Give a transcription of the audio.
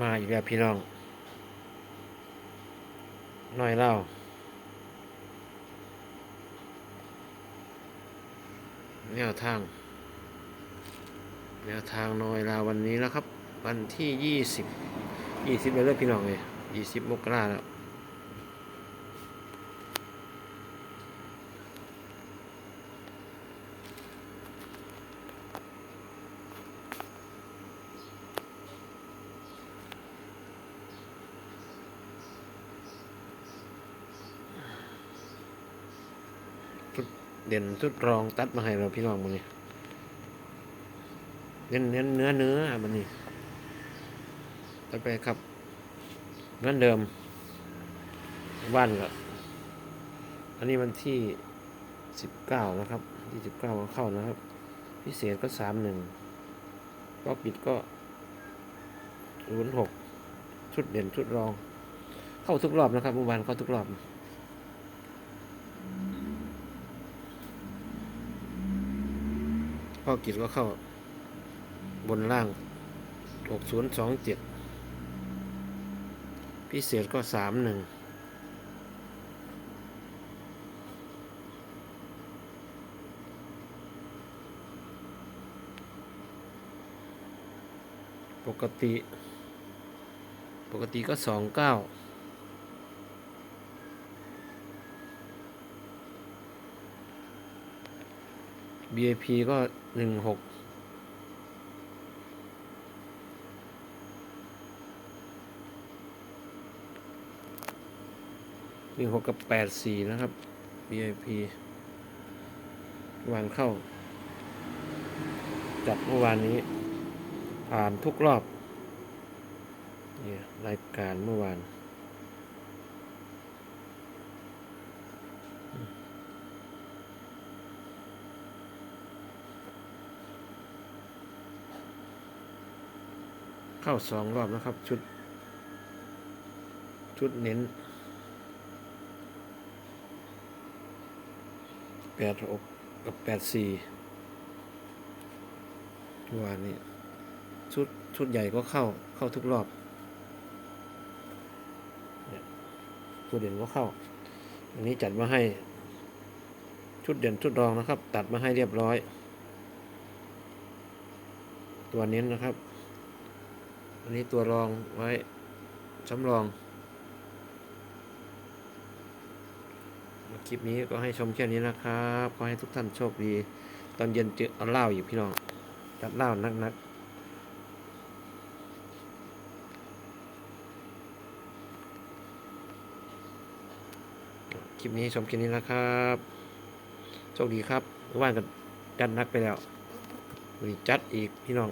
มาอีกแล้วพี่น้องหน่อยเล่าแนวทาง แนวทางหน่อยลาวันนี้แล้วครับ วันที่ยี่สิบยี่สิบเลยเด้อพี่น้องเลยยี่สิบมกราแล้ว ชุด เด่นชุดรองตัดมาให้เราพี่น้องมันนี่เน้นเน้นเนื้อเนื้อมันนี่ต่อไปครับเหมือนเดิมบ้านก็อันนี้วันที่สิบเก้านะครับ ที่สิบเก้าเข้านะครับ พิเศษก็สามหนึ่งก็ปิดก็ศูนย์หกชุดเด่นชุดรอง เข้าทุกรอบนะครับเมื่อวานเข้าทุกรอบ พ่อกิจก็เข้า บนล่าง 6027 พิเศษก็ 31ปกติ ปกติก็29 BIP ก็ หนึ่งหกหนึ่งหกกับแปดสี่นะครับ BIP วางเข้า จัดเมื่อวานนี้ ผ่านทุกรอบเนี่ยรายการเมื่อวาน เข้าสองรอบนะครับ ชุด ชุดเน้นแปดหกกับแปดสี่วานนี้ชุดชุดใหญ่ก็เข้าเข้าทุกรอบเนี่ยชุดเด่นก็เข้า อันนี้จัดมาให้ ชุดเด่นชุดรองนะครับ ตัดมาให้เรียบร้อย ตัวเน้นนะครับ อันนี้ตัวรองไว้สำรอง คลิปนี้ก็ให้ชมแค่นี้นะครับ ขอให้ทุกท่านโชคดี ตอนเย็นเจอเอาเหล้าอยู่พี่น้องจัดเหล้านักนักๆคลิปนี้ให้ชมแค่นี้นะครับ โชคดีครับว่านกันจัดนักไปแล้ววันนี้จัดอีกพี่น้อง